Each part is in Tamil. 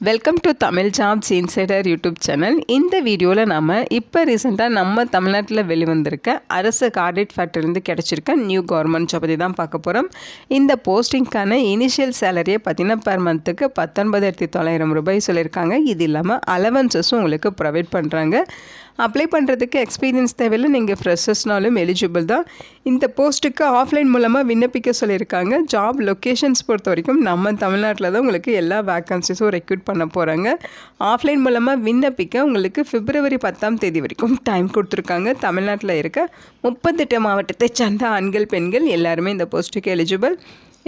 Welcome to Tamil jobs insider YouTube channel இந்த வீடியோவில் நம்ம இப்போ ரீசெண்டாக நம்ம தமிழ்நாட்டில் வெளிவந்திருக்க அரசு கார்டிட் ஃபேக்டரிலேருந்து கிடச்சிருக்க நியூ கவர்மெண்ட் ஜாப் பற்றி தான் பார்க்க போகிறோம் இந்த போஸ்டிங்க்கான இனிஷியல் சேலரியை பார்த்தீங்கன்னா பெர் மந்த்துக்கு பத்தொன்பதாயிரத்தி தொள்ளாயிரம் ரூபாய் சொல்லியிருக்காங்க. இது இல்லாமல் அலவன்சஸும் உங்களுக்கு ப்ரொவைட் பண்ணுறாங்க அப்ளை பண்ணுறதுக்கு எக்ஸ்பீரியன்ஸ் தேவையில்லை. நீங்கள் ஃப்ரெஷர்ஸ்னாலும் எலிஜிபிள் தான். இந்த போஸ்ட்டுக்கு ஆஃப்லைன் மூலமாக விண்ணப்பிக்க சொல்லியிருக்காங்க. ஜாப் லொக்கேஷன்ஸ் பொறுத்த வரைக்கும் நம்ம தமிழ்நாட்டில் தான் உங்களுக்கு எல்லா வேக்கன்சிஸும் ரெக்ரூட் பண்ண போகிறாங்க ஆஃப்லைன் மூலமாக விண்ணப்பிக்க உங்களுக்கு பிப்ரவரி பத்தாம் தேதி வரைக்கும் டைம் கொடுத்துருக்காங்க. தமிழ்நாட்டில் இருக்க முப்பத்தெட்டு மாவட்டத்தை சேர்ந்த ஆண்கள் பெண்கள் எல்லாருமே இந்த போஸ்ட்டுக்கு எலிஜிபிள்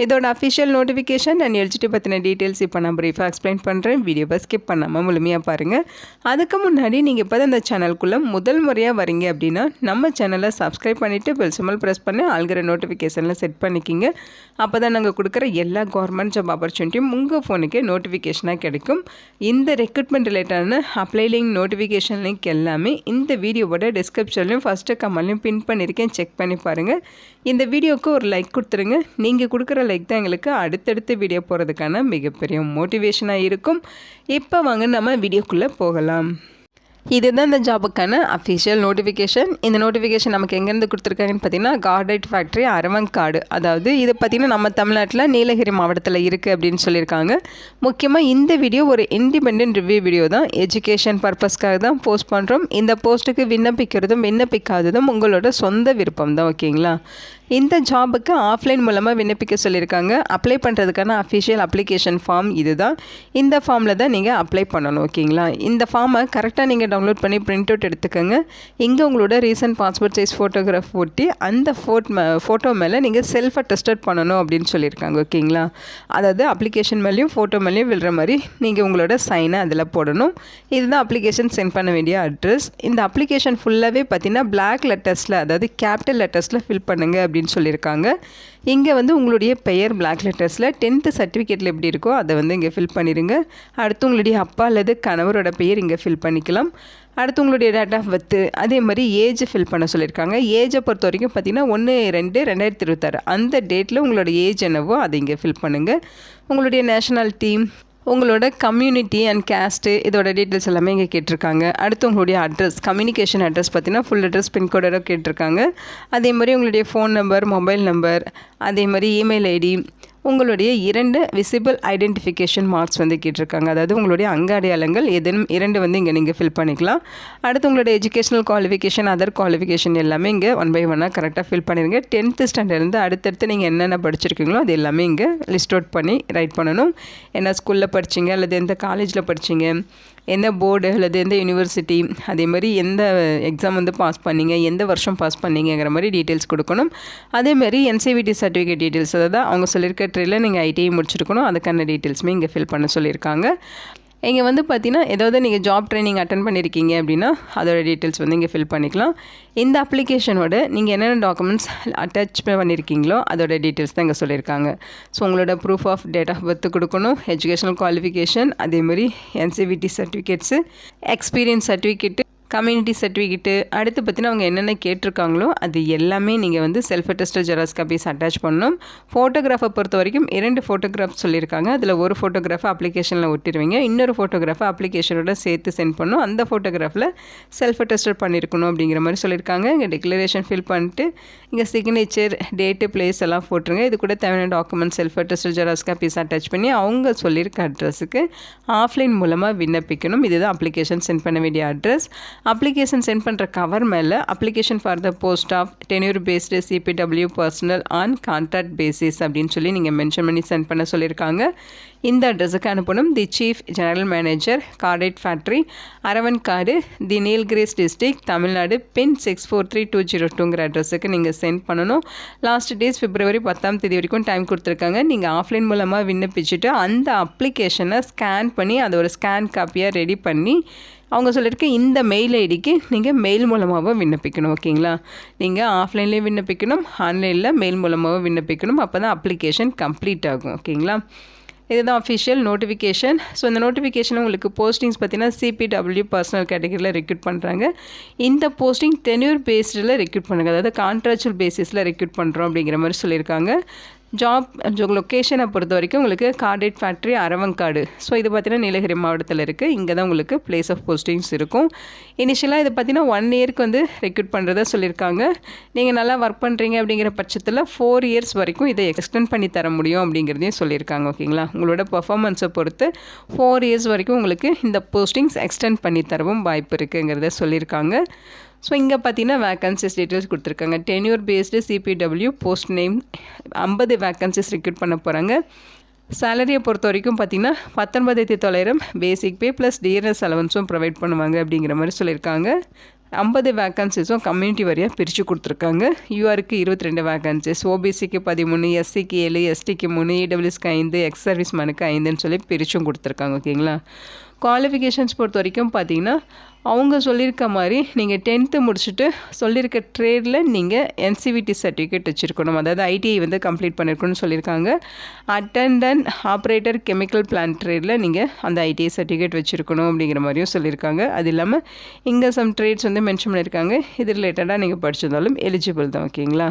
இதோட அஃபிஷியல் நோட்டிஃபிகேஷன் அண்ட் எலிஜிட்டி பற்றின டீட்டெயில்ஸ் இப்போ நான் ப்ரீஃபாக எக்ஸ்பிளைன் பண்ணுறேன் வீடியோவை ஸ்கிப் பண்ணாமல் முழுமையாக பாருங்கள் அதுக்கு முன்னாடி நீங்கள் இப்போ தான் இந்த சேனலுக்குள்ளே முதல் முறையாக வரீங்க அப்படின்னா நம்ம சேனலை சப்ஸ்கிரைப் பண்ணிவிட்டு பெல் சிமல் ப்ரெஸ் பண்ணி ஆள்கிற நோட்டிஃபிகேஷனில் செட் பண்ணிக்கிங்க. அப்போ தான் நாங்கள் கொடுக்குற எல்லா கவர்மெண்ட் ஜாப் ஆப்பர்ச்சுனிட்டியும் உங்கள் ஃபோனுக்கே நோட்டிஃபிகேஷனாக கிடைக்கும். இந்த ரெக்ரூட்மெண்ட் ரிலேட்டடான அப்ளை லிங்க் நோட்டிஃபிகேஷன் லிங்க் எல்லாமே இந்த வீடியோவோட டிஸ்கிரிப்ஷன்லையும் ஃபஸ்ட்டு கமெண்ட்லையும் பின் பண்ணியிருக்கேன் செக் பண்ணி பாருங்கள் இந்த வீடியோவுக்கு ஒரு லைக் கொடுத்துருங்க. நீங்கள் கொடுக்குற லைக் தான் எங்களுக்கு அடுத்தடுத்து வீடியோ போகிறதுக்கான மிகப்பெரிய மோட்டிவேஷனாக இருக்கும். இப்போ வாங்க நம்ம வீடியோக்குள்ளே போகலாம். இதுதான் இந்த ஜாபுக்கான அஃபிஷியல் நோட்டிஃபிகேஷன் இந்த நோட்டிஃபிகேஷன் நமக்கு எங்கேருந்து கொடுத்துருக்காங்கன்னு பார்த்தீங்கன்னா கார்டைட் ஃபேக்ட்ரி அரவங்காடு அதாவது இது பார்த்திங்கன்னா நம்ம தமிழ்நாட்டில் நீலகிரி மாவட்டத்தில் இருக்குது அப்படின்னு சொல்லியிருக்காங்க. முக்கியமாக இந்த வீடியோ ஒரு இண்டிபெண்ட் ரிவ்யூ வீடியோ தான். எஜுகேஷன் பர்பஸ்க்காக தான் போஸ்ட் பண்ணுறோம் இந்த போஸ்ட்டுக்கு விண்ணப்பிக்கிறதும் விண்ணப்பிக்காததும் உங்களோட சொந்த விருப்பம் தான் ஓகேங்களா? இந்த ஜாபுக்கு ஆஃப்லைன் மூலமாக விண்ணப்பிக்க சொல்லியிருக்காங்க. அப்ளை பண்ணுறதுக்கான அஃபிஷியல் அப்ளிகேஷன் ஃபார்ம் இது தான் இந்த ஃபார்மில் தான் நீங்கள் அப்ளை பண்ணணும் ஓகேங்களா? இந்த ஃபார்மை கரெக்டாக நீங்கள் டவுன்லோட் பண்ணி பிரிண்ட் அவுட் எடுத்துக்கோங்க. இங்கே உங்களோட ரீசன்ட் பாஸ்போர்ட் சைஸ் ஃபோட்டோகிராஃப் ஒட்டி அந்த ஃபோட் ஃபோட்டோ மேலே நீங்கள் செல்ஃபை டெஸ்டட் பண்ணணும் அப்படின்னு சொல்லியிருக்காங்க ஓகேங்களா? அதாவது அப்ளிகேஷன் மேலேயும் ஃபோட்டோ மேலேயும் விழுற மாதிரி நீங்கள் உங்களோட சைனை அதில் போடணும். இதுதான் அப்ளிகேஷன் சென்ட் பண்ண வேண்டிய அட்ரஸ் இந்த அப்ளிகேஷன் ஃபுல்லாகவே பார்த்தீங்கன்னா பிளாக் லெட்டர்ஸில் அதாவது கேபிட்டல் லெட்டர்ஸில் ஃபில் பண்ணுங்கள் அப்படின்னு சொல்லியிருக்காங்க. இங்கே வந்து உங்களுடைய பெயர் பிளாக் லெட்டர்ஸில் டென்த்து சர்டிஃபிகேட்டில் எப்படி இருக்கோ அதை வந்து இங்கே ஃபில் பண்ணிடுங்க அடுத்து உங்களுடைய அப்பா அல்லது கணவரோட பெயர் இங்கே ஃபில் பண்ணிக்கலாம். அடுத்து உங்களுடைய டேட் ஆஃப் பர்த்து அதே மாதிரி ஏஜ் ஃபில் பண்ண சொல்லியிருக்காங்க. ஏஜை பொறுத்த வரைக்கும் பார்த்தீங்கன்னா ஒன்று ரெண்டு ரெண்டாயிரத்தி இருபத்தாறு. அந்த டேட்டில் உங்களோட ஏஜ் என்னவோ அதை இங்கே ஃபில் பண்ணுங்கள் உங்களுடைய நேஷனாலிட்டி உங்களோட கம்யூனிட்டி அண்ட் கேஸ்ட்டு இதோட டீட்டெயில்ஸ் எல்லாமே இங்கே கேட்டிருக்காங்க. அடுத்து உங்களுடைய அட்ரஸ் கம்யூனிகேஷன் அட்ரஸ் பார்த்தீங்கன்னா ஃபுல் அட்ரஸ் பின்கோடோட கேட்டிருக்காங்க. அதே மாதிரி உங்களுடைய ஃபோன் நம்பர் மொபைல் நம்பர் அதே மாதிரி இமெயில் ஐடி உங்களுடைய இரண்டு விசிபிள் ஐடென்டிஃபிகேஷன் மார்க்ஸ் வந்து கேட்டிருக்காங்க. அதாவது உங்களுடைய அங்க அடையாளங்கள் எதனும் இரண்டு வந்து இங்கே நீங்கள் ஃபில் பண்ணிக்கலாம். அடுத்து உங்களுடைய எஜுகேஷனல் குவாலிஃபிகேஷன் அதர் குவாலிஃபிகேஷன் எல்லாமே இங்கே ஒன் பை ஒன்னாக கரெக்டாக ஃபில் பண்ணிடுங்க டென்த்து ஸ்டாண்டர்ட்லேருந்து அடுத்தடுத்து நீங்கள் என்னென்ன படிச்சிருக்கீங்களோ அது எல்லாமே இங்கே லிஸ்ட் அவுட் பண்ணி ரைட் பண்ணணும். என்ன ஸ்கூலில் படிச்சிங்க அல்லது எந்த காலேஜில் படிச்சிங்க? எந்த போர்டு அல்லது எந்த யூனிவர்சிட்டி அதே மாதிரி எந்த எக்ஸாம் வந்து பாஸ் பண்ணீங்க எந்த வருஷம் பாஸ் பண்ணீங்கிற மாதிரி டீட்டெயில்ஸ் கொடுக்கணும். அதேமாதிரி என்சிவிடி சர்டிஃபிகேட் டீட்டெயில்ஸ் அதாவது அவங்க சொல்லியிருக்க ட்ரெயிலில் நீங்கள் ஐடிஐ முடிச்சிருக்கணும் அதுக்கான டீட்டெயில்ஸுமே இங்கே ஃபில் பண்ண சொல்லியிருக்காங்க. இங்கே வந்து பார்த்தீங்கன்னா ஏதாவது நீங்கள் ஜாப் ட்ரைனிங் அட்டன் பண்ணியிருக்கீங்க அப்படின்னா அதோட டீட்டெயில்ஸ் வந்து இங்கே ஃபில் பண்ணிக்கலாம். இந்த அப்ளிகேஷனோட நீங்கள் என்னென்ன டாக்குமெண்ட்ஸ் அட்டாச் பண்ணியிருக்கீங்களோ அதோட டீட்டெயில்ஸ் தான் இங்கே சொல்லியிருக்காங்க ஸோ உங்களோட proof of date of birth கொடுக்கணும் எஜுகேஷனல் குவாலிஃபிகேஷன் அதேமாதிரி NCVT certificates experience certificate community certificate அடுத்து பார்த்தீங்கன்னா அவங்க என்னென்ன கேட்டிருக்காங்களோ அது எல்லாமே நீங்கள் வந்து self attested xerox copies attach பண்ணணும். ஃபோட்டோகிராஃபை பொறுத்த வரைக்கும் இரண்டு ஃபோட்டோகிராஃப் சொல்லியிருக்காங்க. அதில் ஒரு ஃபோட்டோகிராஃபை அப்ளிகேஷனில் ஒட்டிடுவீங்க இன்னொரு ஃபோட்டோகிராஃபை அப்ளிகேஷனோட சேர்த்து சென்ட் பண்ணணும். அந்த ஃபோட்டோகிராஃபில் செல்ஃப் அட்டஸ்டட் பண்ணியிருக்கணும் அப்படிங்கிற மாதிரி சொல்லியிருக்காங்க. இங்கே டிக்ளரேஷன் ஃபில் பண்ணிட்டு இங்கே சிக்னேச்சர் டேட்டு பிளேஸ் எல்லாம் போட்டுருங்க. இது கூட தேவையான document self attested xerox copies attach பண்ணி அவங்க சொல்லியிருக்க அட்ரஸுக்கு ஆஃப்லைன் மூலமாக விண்ணப்பிக்கணும். இதுதான் அப்ளிகேஷன் சென்ட் பண்ண வேண்டிய அட்ரஸ் அப்ளிகேஷன் சென்ட் பண்ணுற கவர் மேலே application for the post of tenure based CPW personnel on contract basis அப்படின்னு சொல்லி நீங்கள் மென்ஷன் பண்ணி சென்ட் பண்ண சொல்லியிருக்காங்க. இந்த அட்ரஸுக்கு அனுப்பணும். The chief general manager cordite factory Aravankadu the Nilgiris district Tamil Nadu pin six four three two zero டூங்கிற அட்ரஸுக்கு நீங்கள் சென்ட் பண்ணணும். லாஸ்ட் டேஸ் பிப்ரவரி பத்தாம் தேதி வரைக்கும் டைம் கொடுத்துருக்காங்க. நீங்கள் ஆஃப்லைன் மூலமாக விண்ணப்பிச்சுட்டு அந்த அப்ளிகேஷனை ஸ்கேன் பண்ணி அதை ஒரு ஸ்கேன் காப்பியாக ரெடி பண்ணி அவங்க சொல்லியிருக்க இந்த மெயில் ஐடிக்கு நீங்கள் மெயில் மூலமாகவும் விண்ணப்பிக்கணும் ஓகேங்களா? நீங்கள் ஆஃப்லைன்லேயும் விண்ணப்பிக்கணும் ஆன்லைனில் மெயில் மூலமாகவும் விண்ணப்பிக்கணும் அப்போ தான் அப்ளிகேஷன் கம்ப்ளீட் ஆகும் ஓகேங்களா? இதுதான் அஃபிஷியல் நோட்டிஃபிகேஷன் ஸோ இந்த நோட்டிஃபிகேஷன் உங்களுக்கு போஸ்டிங்ஸ் பார்த்தீங்கன்னா சிபிடபிள்யூ பர்சனல் கேட்டகரியில் ரெக்ரூட் பண்ணுறாங்க இந்த போஸ்டிங் டென்யூர் பேஸ்டில் ரெக்ரூட் பண்ணுங்க. அதாவது கான்ட்ராக்சுவல் பேசிஸில் ரெக்ரூட் பண்ணுறோம் அப்படிங்கிற மாதிரி சொல்லியிருக்காங்க. ஜாப் லொக்கேஷனை பொறுத்த வரைக்கும் உங்களுக்கு கார்டேட் ஃபேக்ட்ரி அரவங்காடு ஸோ இது பார்த்தீங்கன்னா நீலகிரி மாவட்டத்தில் இருக்குது இங்கே தான் உங்களுக்கு பிளேஸ் ஆஃப் போஸ்டிங்ஸ் இருக்கும். இனிஷியலாக இது பார்த்தீங்கன்னா ஒன் இயர்க்கு வந்து ரெக்ரூட் பண்ணுறதா சொல்லியிருக்காங்க நீங்கள் நல்லா ஒர்க் பண்ணுறீங்க அப்படிங்கிற பட்சத்தில் ஃபோர் இயர்ஸ் வரைக்கும் இதை எக்ஸ்டெண்ட் பண்ணி தர முடியும் அப்படிங்கிறதையும் சொல்லியிருக்காங்க ஓகேங்களா? உங்களோட பர்ஃபார்மன்ஸை பொறுத்து ஃபோர் இயர்ஸ் வரைக்கும் உங்களுக்கு இந்த போஸ்டிங்ஸ் எக்ஸ்டெண்ட் பண்ணி தரவும் வாய்ப்பு இருக்குங்கிறத சொல்லியிருக்காங்க ஸோ இங்கே பார்த்தீங்கன்னா வேக்கன்சிஸ் டீட்டெயில்ஸ் கொடுத்துருக்காங்க. Tenure based CPW post name ஐம்பது வேக்கன்சிஸ் ரெக்ரூட் பண்ண போகிறாங்க சேலரியை பொறுத்த வரைக்கும் பார்த்தீங்கன்னா பத்தொன்பதாயிரத்தி தொள்ளாயிரம் பேசிக் பே ப்ளஸ் டிஎன்எஸ் அலவன்ஸும் ப்ரொவைட் பண்ணுவாங்க அப்படிங்கிற மாதிரி சொல்லியிருக்காங்க. ஐம்பது வேக்கன்சிஸும் கம்யூனிட்டி வரியாக பிரித்து கொடுத்துருக்காங்க. யூஆருக்கு இருபத்தி ரெண்டு வேக்கன்சிஸ் ஓபிசிக்கு பதிமூணு எஸ்சிக்கு ஏழு எஸ்டிக்கு மூணு இடபிள்யூஸ்க்கு ஐந்து எக்ஸ் சர்வீஸ் மேனுக்கு ஐந்துன்னு சொல்லி பிரிச்சும் கொடுத்துருக்காங்க ஓகேங்களா குவாலிஃபிகேஷன்ஸ் பொறுத்த வரைக்கும் பார்த்தீங்கன்னா அவங்க சொல்லியிருக்க மாதிரி நீங்கள் டென்த்து முடிச்சுட்டு சொல்லியிருக்க ட்ரேடில் நீங்கள் என்சிவிடி சர்டிஃபிகேட் வச்சுருக்கணும். அதாவது ஐடிஐ வந்து கம்ப்ளீட் பண்ணியிருக்கணும்னு சொல்லியிருக்காங்க. அட்டண்டன்ட் ஆப்ரேட்டர் கெமிக்கல் பிளான்ட் ட்ரேடில் நீங்கள் அந்த ஐடிஐ சர்டிஃபிகேட் வச்சுருக்கணும் அப்படிங்கிற மாதிரியும் சொல்லியிருக்காங்க. அது இல்லாமல் இங்கே சம் ட்ரேட்ஸ் வந்து மென்ஷன் பண்ணியிருக்காங்க. இது ரிலேட்டடாக நீங்கள் படிச்சிருந்தாலும் எலிஜிபிள் தான் ஓகேங்களா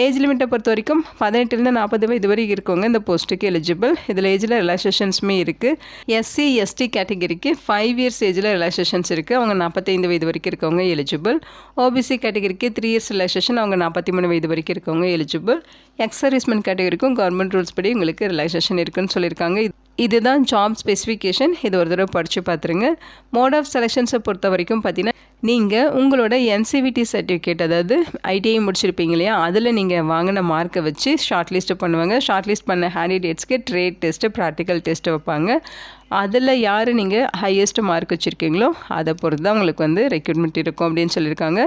ஏஜ் லிமிட்டை பொறுத்த வரைக்கும் பதினெட்டுலேருந்து நாற்பது வயது வரைக்கும் இருக்கவங்க இந்த போஸ்ட்டுக்கு எலிஜிபிள் இதில் ஏஜில் ரிலாக்ஸேஷன்ஸுமே இருக்குது எஸ்சி எஸ்டி கேட்டகரிக்கு ஃபைவ் இயர்ஸ் ஏஜில் ரிலாக்ஸேஷன்ஸ் இருக்குது அவங்க நாற்பத்தைந்து வயது வரைக்கும் இருக்கவங்க எலிஜிபிள் ஓபிசி கேட்டகரிக்கு த்ரீ இயர்ஸ் ரிலாக்ஸேஷன் அவங்க நாற்பத்தி மூணு வயது வரைக்கும் இருக்கவங்க எலிஜிபிள் எக்ஸர்வீஸ்மெண்ட் கேட்டகரிக்கும் கவர்மெண்ட் ரூல்ஸ் படி உங்களுக்கு ரிலாக்ஸேஷன் இருக்குன்னு சொல்லியிருக்காங்க. இதுதான் ஜாப் ஸ்பெசிஃபிகேஷன் இது ஒரு தடவை படித்து பார்த்துருங்க. மோட் ஆஃப் செலெக்ஷன்ஸை பொறுத்த வரைக்கும் பார்த்தீங்கன்னா நீங்கள் உங்களோட என்சிவிடி சர்டிஃபிகேட் அதாவது ஐடிஐ முடிச்சிருப்பீங்க இல்லையா? அதில் நீங்கள் வாங்கின மார்க்கை வச்சு ஷார்ட் லிஸ்ட்டு பண்ணுவாங்க ஷார்ட் லிஸ்ட் பண்ண ஹேண்டிடேட்ஸ்க்கு ட்ரேட் டெஸ்ட்டு ப்ராக்டிக்கல் டெஸ்ட்டு வைப்பாங்க. அதில் யார் நீங்கள் ஹையஸ்ட் மார்க் வச்சுருக்கீங்களோ அதை பொறுத்து தான் உங்களுக்கு வந்து ரெக்ரூட்மெண்ட் இருக்கும் அப்படின்னு சொல்லியிருக்காங்க.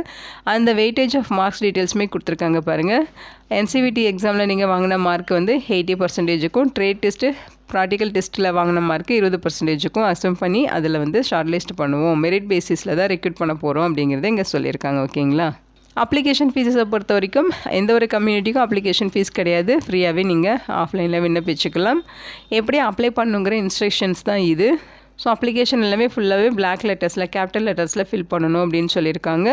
அந்த வெயிட்டேஜ் ஆஃப் மார்க்ஸ் டீட்டெயில்ஸுமே கொடுத்துருக்காங்க பாருங்கள் என்சிவிடி எக்ஸாமில் நீங்கள் வாங்கின மார்க் வந்து எயிட்டி பர்சன்டேஜுக்கும் ட்ரேட் டெஸ்ட்டு ப்ராக்டிக்கல் டெஸ்ட்டில் வாங்கின மார்க்கு இருபது பர்சன்டேஜுக்கும் அசம் பண்ணி அதில் வந்து ஷார்ட் லிஸ்ட் பண்ணுவோம் மெரிட் பேசிஸில் தான் ரெக்ரூட் பண்ண போகிறோம் அப்படிங்கிறத இங்கே சொல்லியிருக்காங்க ஓகேங்களா அப்ளிகேஷன் ஃபீஸஸை பொறுத்த வரைக்கும் எந்த ஒரு கம்யூனிட்டிக்கும் அப்ளிகேஷன் ஃபீஸ் கிடையாது. ஃப்ரீயாகவே நீங்கள் ஆஃப்லைனில் விண்ணப்பிச்சுக்கலாம். எப்படி அப்ளை பண்ணுங்கிற இன்ஸ்ட்ரக்ஷன்ஸ் தான் இது. ஸோ அப்ளிகேஷன் எல்லாமே ஃபுல்லாகவே பிளாக் லெட்டர்ஸில் கேபிட்டல் லெட்டர்ஸில் ஃபில் பண்ணணும் அப்படின்னு சொல்லியிருக்காங்க.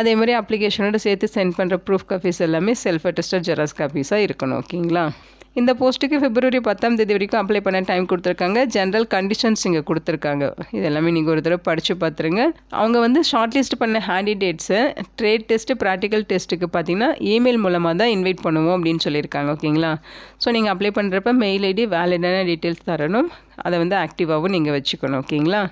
அதே மாதிரி அப்ளிகேஷனோட சேர்த்து சென்ட் பண்ணுற ப்ரூஃப் காப்பீஸ் எல்லாமே செல்ஃப் அட்டஸ்டட் ஜெராக்ஸ் காப்பீஸாக இருக்கணும் ஓகேங்களா இந்த போஸ்ட்டுக்கு பிப்ரவரி பத்தாம் தேதி வரைக்கும் அப்ளை பண்ண டைம் கொடுத்துருக்காங்க. ஜென்ரல் கண்டிஷன்ஸ் இங்கே கொடுத்துருக்காங்க. இது எல்லாமே நீங்கள் ஒரு தடவை படித்து பார்த்துருங்க. அவங்க வந்து ஷார்ட் லிஸ்ட் பண்ண ஹேண்டிடேட்ஸை ட்ரேட் டெஸ்ட்டு ப்ராக்டிக்கல் டெஸ்ட்டுக்கு பார்த்தீங்கன்னா இமெயில் மூலமாக தான் இன்வைட் பண்ணுவோம் அப்படின்னு சொல்லியிருக்காங்க ஓகேங்களா ஸோ நீங்கள் அப்ளை பண்ணுறப்ப மெயில் ஐடி வேலிடான டீட்டெயில்ஸ் தரணும். அதை வந்து ஆக்டிவாகவும் நீங்கள் வச்சுக்கணும் ஓகேங்களா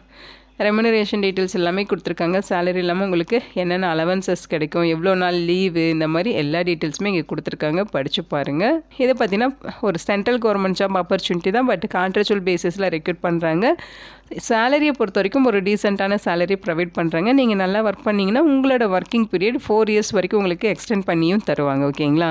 ரெமுனரேஷன் டீட்டெயில்ஸ் எல்லாமே கொடுத்துருக்காங்க. சேலரி இல்லாமல் உங்களுக்கு என்னென்ன அலவன்சஸ் கிடைக்கும் எவ்வளோ நாள் லீவு இந்த மாதிரி எல்லா டீட்டெயில்ஸுமே இங்கே கொடுத்துருக்காங்க. படித்து பாருங்கள் இதை பார்த்தீங்கன்னா ஒரு சென்ட்ரல் கவர்மெண்ட் ஜாப் ஆப்பர்ச்சுனிட்டி தான் பட் கான்ட்ராக்சுவல் பேசிஸில் ரெக்ரூட் பண்ணுறாங்க சேலரியை பொறுத்த வரைக்கும் ஒரு டீசெண்டான சேலரி ப்ரொவைட் பண்ணுறாங்க நீங்கள் நல்லா ஒர்க் பண்ணிங்கன்னா உங்களோட ஒர்க்கிங் பீரியட் ஃபோர் இயர்ஸ் வரைக்கும் உங்களுக்கு எக்ஸ்டெண்ட் பண்ணியும் தருவாங்க ஓகேங்களா